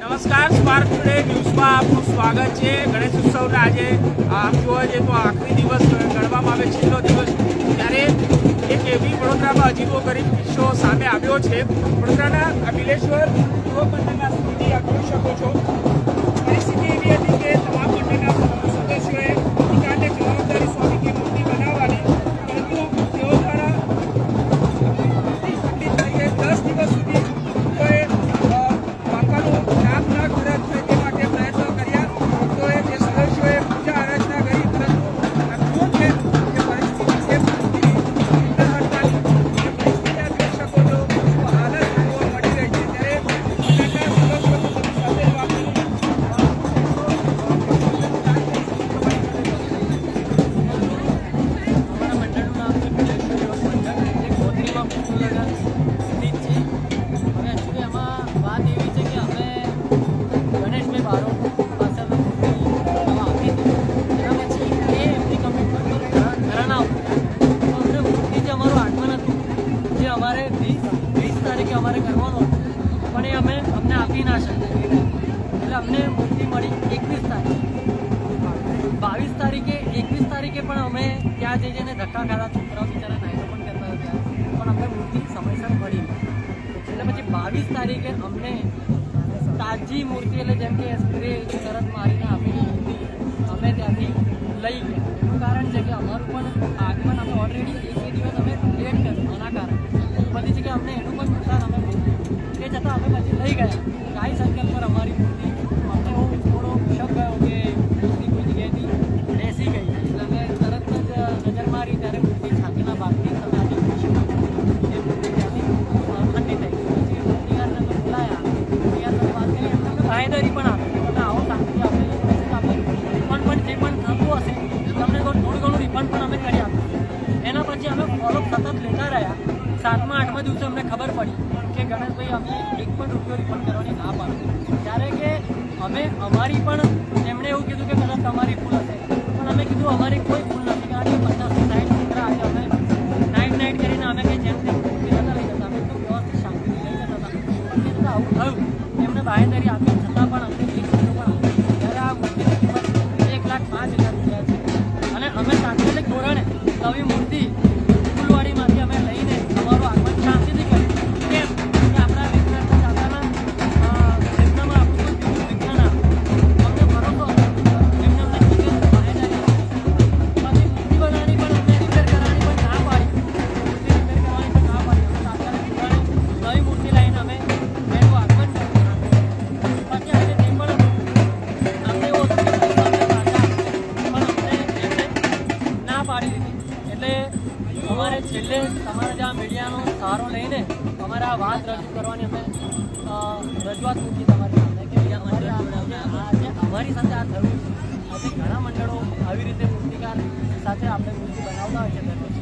નમસ્કાર spark today ન્યૂઝમાં આપનું સ્વાગત છે. ગણેશ ઉત્સવના આજે આમ જોવા જઈએ તો આખરી દિવસ ગણવામાં આવે છેલ્લો દિવસ. ત્યારે એક એવી વડોદરામાં અજીબો ગરીબ કિસ્સો સામે આવ્યો છે. વડોદરાના અખિલેશ્વર બિલેશ્વર યુવક મંડળના સ્થિતિ આ જોઈ શકો છો. અમારું વીસ તારીખે અમારે કરવાનું હતું પણ એ અમે અમને આપી ના શકીએ એટલે અમને મૂર્તિ મળી એકવીસ તારીખે બાવીસ તારીખે એકવીસ તારીખે પણ અમે ત્યાં જઈ જઈને ધક્કા ખાધા છોકરાઓ બિચારા પણ કરતા હતા પણ અમને મૂર્તિ સમયસર મળી. એટલે પછી બાવીસ તારીખે અમને તાજી મૂર્તિ એટલે જેમ કે સ્પ્રે તરત થતું હશે તમને તો થોડું ઘણું રિફંડ પણ અમે કરી આપ્યું એના પછી અમે ફોલોઅપ સતત લેતા રહ્યા. સાતમા, આઠમા દિવસે અમને ખબર પડી કે ગણેશભાઈ અમે એક પણ રૂપિયો રિફંડ કરવાની ના પાડો. ત્યારે કે અમે, અમારી પણ એમણે એવું કીધું કે કદાચ તમારી ભૂલ હશે. પણ અમે કીધું, અમારી કોઈ ભૂલ નથી. કારણ કે પચાસથી સાઠ છોકરા આજે અમે નાઇટ નાઇટ કરીને અમે કંઈ જેમ તેમ લઈ જતા. અમે એકદમ વ્યવસ્થિત શાંતિથી લઈ જતા હતા. પણ આવું થયું. એમને બાહેંધરી આપી, છતાં પણ અમને ધોરણે નવી મૂર્તિ અમારે છેલ્લે તમારા જ્યાં મીડિયાનો સહારો લઈને અમારે આ વાત રજૂ કરવાની અમે રજૂઆત મૂકી તમારી સામે કે આ- આજે અમારી સાથે આ થયું આજે ઘણા મંડળો આવી રીતે મૂર્તિકાર સાથે આપણે મૂર્તિ બનાવતા હોય છે દરરોજ.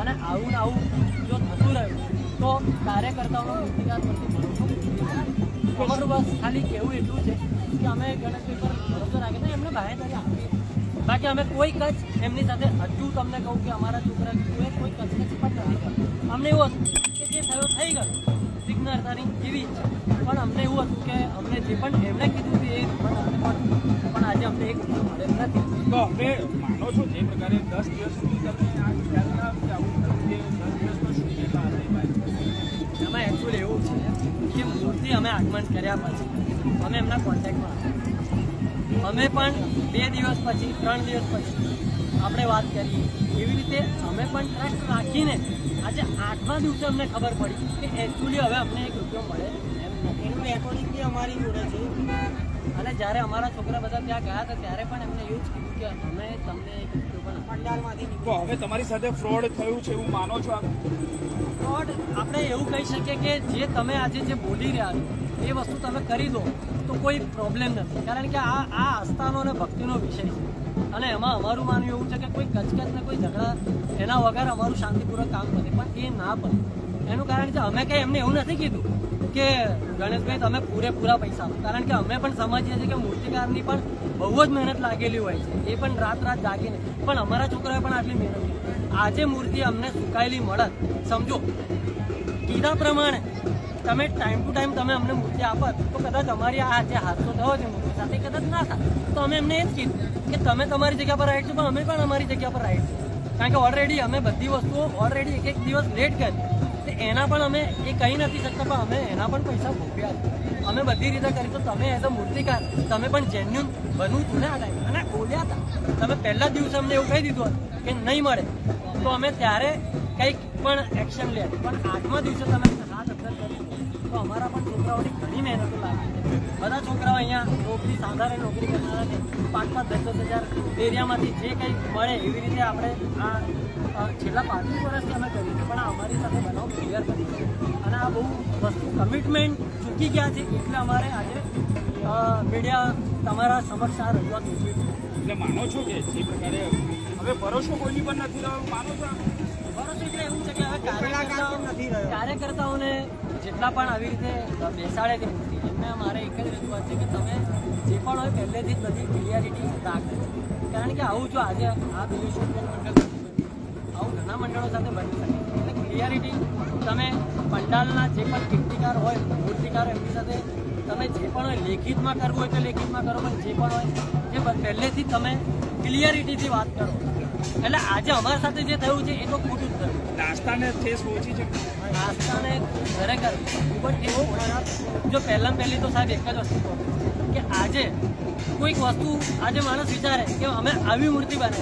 અને આવું ને આવું જો થતું રહ્યું, તો કાર્યકર્તાઓનો મૂર્તિકાર પરથી ભરોસો. અમારું બસ ખાલી કહેવું એટલું છે કે અમે ગણતરી પર ભરોસો રાખીને એમને બાહેંધરી આપી બાકી અમે કોઈ કચ એમની સાથે હજુ તમને કહું કે અમારા છોકરા કોઈ કોઈ કચ કચ પણ અમને એવું હતું કે જે થયો થઈ ગયો. વિઘ્નહર્તાની એવી ઈચ્છા પણ અમને એવું હતું કે અમને જે પણ એમણે કીધું હતું એ પણ અમને પણ પણ આજે અમને એક મળેલ નથી. તો હવે માનો છો જે પ્રકારે દસ દિવસ સુધી તમે આ ખ્યાલ કે આવું કે દસ દિવસનો શું હતી ભાઈ? એમાં એકચ્યુઅલી એવું છે કે મૂર્તિ અમે આગમન કર્યા પછી અમે એમના કોન્ટેક્ટમાં હતા. અમે પણ બે દિવસ પછી ત્રણ દિવસ પછી આપણે વાત કરી એવી રીતે અમે પણ ટ્રસ્ટ રાખીને આજે આઠમા દિવસે અમને ખબર પડી કે એકચ્યુઅલી હવે અમને એક રૂપિયો મળે. એનું રેકોર્ડિંગ બી અમારી જોડે છે. અને જ્યારે અમારા છોકરા બધા ત્યાં ગયા હતા ત્યારે પણ એમને એવું જ કીધું કે અમે તમને એક રૂપિયો પણ પંડાલમાંથી તો હવે તમારી સાથે ફ્રોડ થયું છે એવું માનો છો આપ? ફ્રોડ આપણે એવું કહી શકીએ કે જે તમે આજે જે બોલી રહ્યા છો એ વસ્તુ તમે કરી દો, તો કોઈ પ્રોબ્લેમ નથી. કારણ કે આ આ આસ્થાનો અને ભક્તિનો વિષય છે. અને એમાં અમારું માનવું એવું છે કે કોઈ કચકચ ને કોઈ ઝઘડા એના વગર અમારું શાંતિપૂર્વક કામ કરે, પણ એ ના બને એનું કારણ છે, અમે કંઈ એમને એવું નથી કીધું કે, ગણેશભાઈ, તમે પૂરેપૂરા પૈસા આપો. કારણ કે અમે પણ સમજીએ છીએ કે મૂર્તિકારની પણ બહુ જ મહેનત લાગેલી હોય છે. એ પણ રાત રાત જાગીને. પણ અમારા છોકરાએ પણ આટલી મહેનત કરી. આજે મૂર્તિ અમને સુકાયેલી મળત. સમજો? કીધા પ્રમાણે. તમે ટાઈમ ટુ ટાઈમ તમે અમને મૂર્તિ આપત તો કદાચ અમારી આ જે હાદસો થયો છે મૂર્તિ સાથે કદાચ ના થાય. તો અમે એમને એ જ કીધું કે તમે તમારી જગ્યા પર રાઈટ છો, પણ અમે પણ અમારી જગ્યા પર રાઈટ છે કારણ કે ઓલરેડી અમે બધી વસ્તુઓ ઓલરેડી એક એક દિવસ લેટ કરી એના પણ અમે એ કહી નથી શકતા, પણ અમે એના પણ પૈસા ભોગવ્યા છે. અમે બધી રીતે કરી તો તમે એઝ અ મૂર્તિકાર, તમે પણ જેન્યુન બનવું છું ને આ ટાઈમ અને બોલ્યા હતા. તમે પહેલા દિવસે અમને એવું કહી દીધું હતું કે નહીં મળે. તો અમે ત્યારે કંઈક પણ એક્શન લે. પણ આઠમા દિવસે તમે હાથ તો અમારા પણ છોકરાઓની ઘણી મહેનતો લાગી છે. બધા છોકરાઓ અહીંયા નોકરી સાધારણ નોકરી કરનારા છે. પાંચ પાંચ દસ દસ હજાર એરિયામાંથી જે કંઈ મળે એવી રીતે આપણે આ છેલ્લા પાંત્રીસ વર્ષથી અમે કરીએ છે પણ આ અમારી સાથે બનાવ ક્લિયર કરી છે. અને આ બહુ વસ્તુ કમિટમેન્ટ ચૂકી ગયા છે એટલે અમારે આજે મીડિયા તમારા સમક્ષ આ રજૂઆત મૂકવી છે એટલે માનો છો કે જે પ્રકારે હવે ભરોસો કોઈની પણ નથી રહ્યો? માનો છો? ભરોસો એટલે એવું છે કે હવે કાર્યકર્તાઓ નથી કાર્યકર્તાઓને જેટલા પણ આવી રીતે બેસાડે છે મૂર્તિ એમને મારે એક જ રજૂઆત છે કે તમે જે પણ હોય પહેલેથી જ બધી ક્લિયરિટી રાખજો. કારણ કે આવું જો આજે આ દિલ્હી મંડળ આવું ઘણા મંડળો સાથે બની શકે. એટલે ક્લિયરિટી તમે પંડાલના જે પણ કીર્તિકાર હોય, મૂર્તિકારો એમની સાથે તમે જે પણ હોય લેખિતમાં કરવું હોય તો લેખિતમાં કરો, પણ જે પણ હોય, જે પહેલેથી તમે ક્લિયરિટીથી વાત કરો. એટલે આજે અમારા સાથે જે થયું છે, એ તો ખોટું જ થયું. નાસ્તાને ઠેસ પહોંચી છે. નાસ્તાને ખરેખર ખૂબ જ ખરાબ જો પહેલાં પહેલી તો સાહેબ એક જ વસ્તુ કે આજે કોઈક વસ્તુ આજે માણસ વિચારે કે અમે આવી મૂર્તિ બને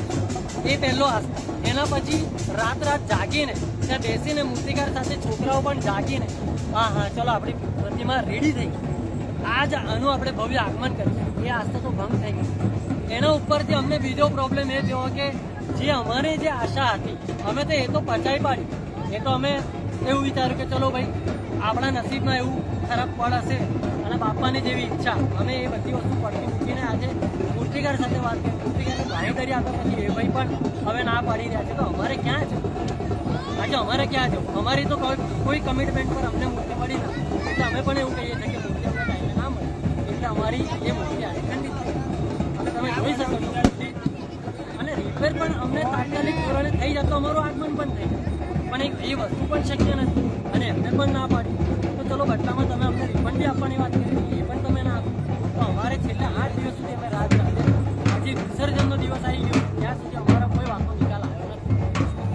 એ પહેલો આસ્થા એના પછી રાત રાત જાગીને ત્યાં બેસીને મૂર્તિકાર સાથે છોકરાઓ પણ જાગીને, હા હા, ચલો, આપણી પ્રતિમા રેડી થઈ આજ આનું આપણે ભવ્ય આગમન કર્યું એ આસ્થા તો ભંગ થઈ ગઈ. એના ઉપરથી અમને બીજો પ્રોબ્લેમ એ થયો કે જે અમારે જે આશા હતી, અમે તો એ તો પચાવી પાડી. એ તો અમે એવું વિચાર્યું કે ચલો ભાઈ, આપણા નસીબમાં એવું ખરાબ પડ હશે અને બાપાની જેવી ઈચ્છા, અમે એ બધી વસ્તુ પડતી મૂકીને આજે મૂર્તિકાર સાથે વાત કરી, મૂર્તિકારને કરી આપ્યા પછી એ ભાઈ પણ હવે ના પાડી રહ્યા છે. તો અમારે ક્યાં જવું આજે અમારે ક્યાં જવું અમારી તો કોઈ કમિટમેન્ટ પર અમને મૂર્તિ પડી ના એટલે અમે પણ એવું કહીએ છીએ કે મૂર્તિ અમને ટાઈમે ના મળે. એટલે અમારી એ મૂર્તિ આજે ખંડિત અને તમે જોઈ શકો છો. અને રિપેર પણ અમને તાત્કાલિક ધોરણે થઈ જતો અમારું આગમન પણ થઈ પણ એક એ વસ્તુ પણ શક્ય નથી અને એમને પણ ના પાડી. તો ચલો બદલામાં તમે અમને રિફંડ બી આપવાની વાત કરી એ પણ તમે ના આપો. તો અમારે છેલ્લા આઠ દિવસ સુધી અમે રાત રાતે આજે વિસર્જનનો દિવસ આવી ગયો. ત્યાં સુધી અમારા કોઈ વાંધો નિકાલ આવ્યો નથી.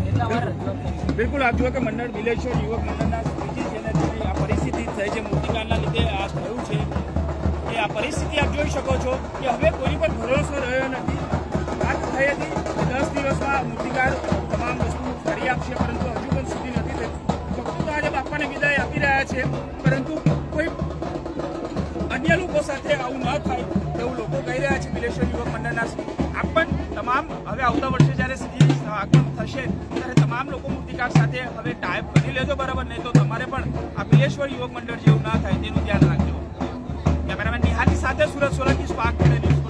એટલે અમારે રજૂઆત બિલકુલ, આપ કે મંડળ બિલેશ્વર યુવક મંડળના સ્થિતિ છે ને જેની આ પરિસ્થિતિ થઈ છે. મૂર્તિકાળના લીધે આ થયું છે. એ આ પરિસ્થિતિ આપ જોઈ શકો છો કે હવે કોઈ પર ભરોસો રહ્યો નથી. થઈ હતી દસ દિવસમાં મૂર્તિકાર તમામ વસ્તુ ફરી આપશે, પરંતુ હજુ પણ સુધી નથી થઈ ભક્તો તો આજે બાપાને વિદાય આપી રહ્યા છે, પરંતુ કોઈ અન્ય લોકો સાથે આવું ન થાય એવું લોકો કહી રહ્યા છે બિલેશ્વર યુવક મંડળના આપ તમામ, હવે આવતા વર્ષે જ્યારે શ્રી આગમન થશે, ત્યારે તમામ લોકો મૂર્તિકાર સાથે હવે ટાઈપ કરી લેજો બરાબર, નહીં તો તમારે પણ આ બિલેશ્વર યુવક મંડળ જેવું ના થાય, તેનું ધ્યાન રાખજો. કેમેરામેન નિહાલી સાથે સુરત સોલંકી સ્પાર્ક ન્યૂઝ